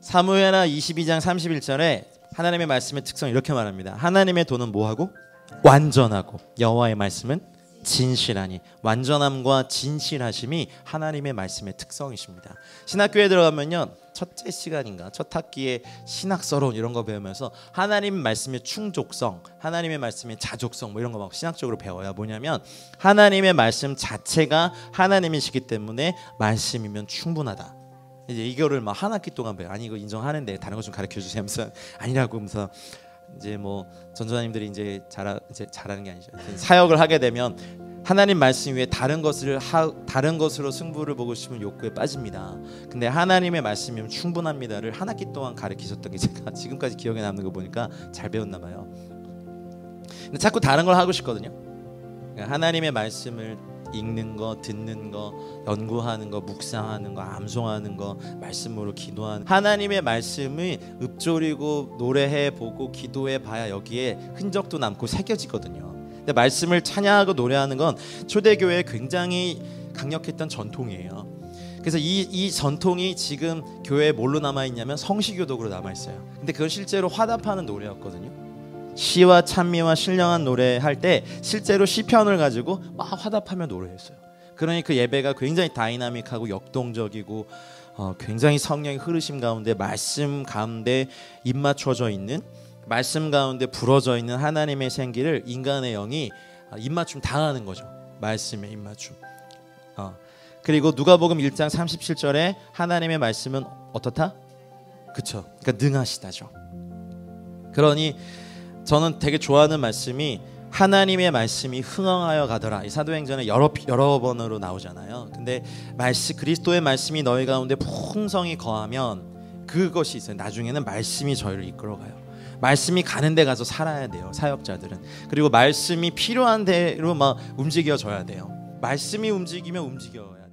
사무엘하 22장 31절에 하나님의 말씀의 특성 이렇게 말합니다. 하나님의 도는 뭐하고 완전하고 여호와의 말씀은 진실하니 완전함과 진실하심이 하나님의 말씀의 특성이십니다. 신학교에 들어가면요 첫째 시간인가 첫 학기에 신학서론 이런 거 배우면서 하나님 말씀의 충족성, 하나님의 말씀의 자족성 뭐 이런 거 막 신학적으로 배워야 뭐냐면 하나님의 말씀 자체가 하나님이시기 때문에 말씀이면 충분하다. 이제 이거를 막 한 학기 동안 배워. 아니 이거 인정하는데 다른 거 좀 가르쳐 주세요. 하면서 아니라고 하면서 이제 뭐 전도사님들이 이제 잘 이제 잘하는 게 아니죠. 사역을 하게 되면 하나님 말씀 위에 다른 것을 하, 다른 것으로 승부를 보고 싶은 욕구에 빠집니다. 근데 하나님의 말씀이면 충분합니다를 한 학기 동안 가르치셨던 게 제가 지금까지 기억에 남는 거 보니까 잘 배웠나 봐요. 근데 자꾸 다른 걸 하고 싶거든요. 그러니까 하나님의 말씀을 읽는 거, 듣는 거, 연구하는 거, 묵상하는 거, 암송하는 거, 말씀으로 기도하는 하나님의 말씀을 읊조리고 노래해 보고 기도해 봐야 여기에 흔적도 남고 새겨지거든요. 근데 말씀을 찬양하고 노래하는 건 초대교회에 굉장히 강력했던 전통이에요. 그래서 이, 이 전통이 지금 교회에 뭘로 남아 있냐면 성시교독으로 남아 있어요. 근데 그건 실제로 화답하는 노래였거든요. 시와 찬미와 신령한 노래 할 때 실제로 시편을 가지고 막 화답하며 노래했어요. 그러니 그 예배가 굉장히 다이나믹하고 역동적이고 어, 굉장히 성령의 흐르심 가운데 말씀 가운데 입맞춰져 있는 말씀 가운데 부러져 있는 하나님의 생기를 인간의 영이 어, 입맞춤 당하는 거죠. 말씀의 입맞춤. 어. 그리고 누가복음 1장 37절에 하나님의 말씀은 어떻다? 그쵸. 그러니까 능하시다죠. 그러니 저는 되게 좋아하는 말씀이 하나님의 말씀이 흥황하여 가더라. 이 사도행전에 여러 여러 번으로 나오잖아요. 근데 말씀 그리스도의 말씀이 너희 가운데 풍성히 거하면 그것이 있어요. 나중에는 말씀이 저희를 이끌어 가요. 말씀이 가는 데 가서 살아야 돼요. 사역자들은. 그리고 말씀이 필요한 대로 막 움직여져야 돼요. 말씀이 움직이면 움직여야 돼요.